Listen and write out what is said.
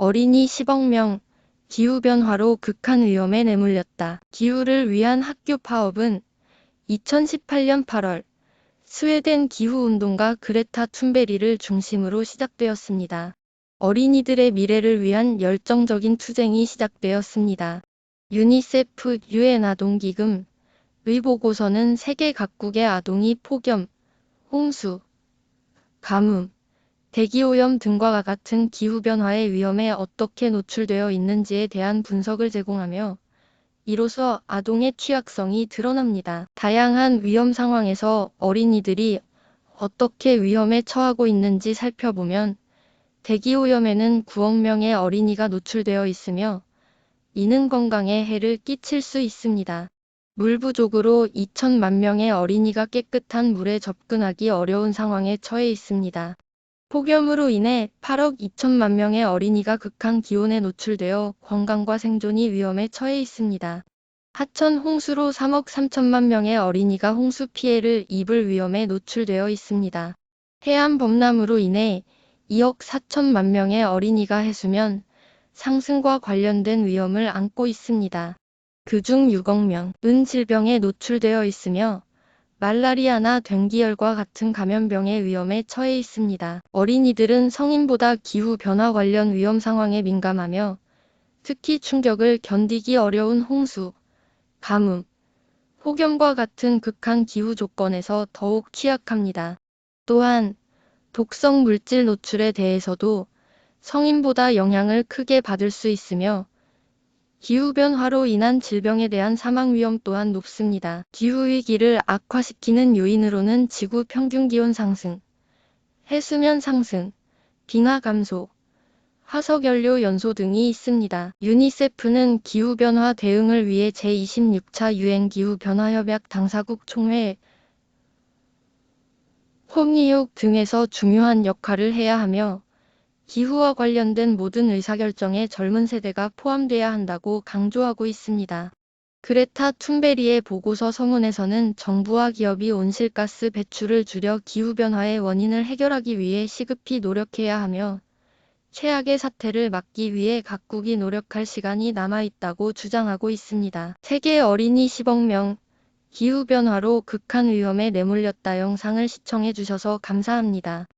어린이 10억 명, 기후변화로 극한 위험에 내몰렸다. 기후를 위한 학교 파업은 2018년 8월 스웨덴 기후운동가 그레타 툰베리를 중심으로 시작되었습니다. 어린이들의 미래를 위한 열정적인 투쟁이 시작되었습니다. 유니세프 유엔 아동기금 의 보고서는 세계 각국의 아동이 폭염, 홍수, 가뭄, 대기오염 등과 같은 기후변화의 위험에 어떻게 노출되어 있는지에 대한 분석을 제공하며 이로써 아동의 취약성이 드러납니다. 다양한 위험 상황에서 어린이들이 어떻게 위험에 처하고 있는지 살펴보면 대기오염에는 9억 명의 어린이가 노출되어 있으며 이는 건강에 해를 끼칠 수 있습니다. 물 부족으로 2천만 명의 어린이가 깨끗한 물에 접근하기 어려운 상황에 처해 있습니다. 폭염으로 인해 8억 2천만 명의 어린이가 극한 기온에 노출되어 건강과 생존이 위험에 처해 있습니다. 하천 홍수로 3억 3천만 명의 어린이가 홍수 피해를 입을 위험에 노출되어 있습니다. 해안 범람으로 인해 2억 4천만 명의 어린이가 해수면 상승과 관련된 위험을 안고 있습니다. 그중 6억 명은 질병에 노출되어 있으며 말라리아나 dengu열과 같은 감염병의 위험에 처해 있습니다. 어린이들은 성인보다 기후 변화 관련 위험 상황에 민감하며 특히 충격을 견디기 어려운 홍수, 가뭄, 폭염과 같은 극한 기후 조건에서 더욱 취약합니다. 또한 독성 물질 노출에 대해서도 성인보다 영향을 크게 받을 수 있으며 기후변화로 인한 질병에 대한 사망 위험 또한 높습니다. 기후위기를 악화시키는 요인으로는 지구 평균 기온 상승, 해수면 상승, 빙하 감소, 화석연료 연소 등이 있습니다. 유니세프는 기후변화 대응을 위해 제26차 유엔 기후변화협약 당사국 총회, 홈니육 등에서 중요한 역할을 해야 하며 기후와 관련된 모든 의사결정에 젊은 세대가 포함돼야 한다고 강조하고 있습니다. 그레타 툰베리의 보고서 서문에서는 정부와 기업이 온실가스 배출을 줄여 기후변화의 원인을 해결하기 위해 시급히 노력해야 하며 최악의 사태를 막기 위해 각국이 노력할 시간이 남아있다고 주장하고 있습니다. 세계 어린이 10억 명, 기후변화로 극한 위험에 내몰렸다 영상을 시청해주셔서 감사합니다.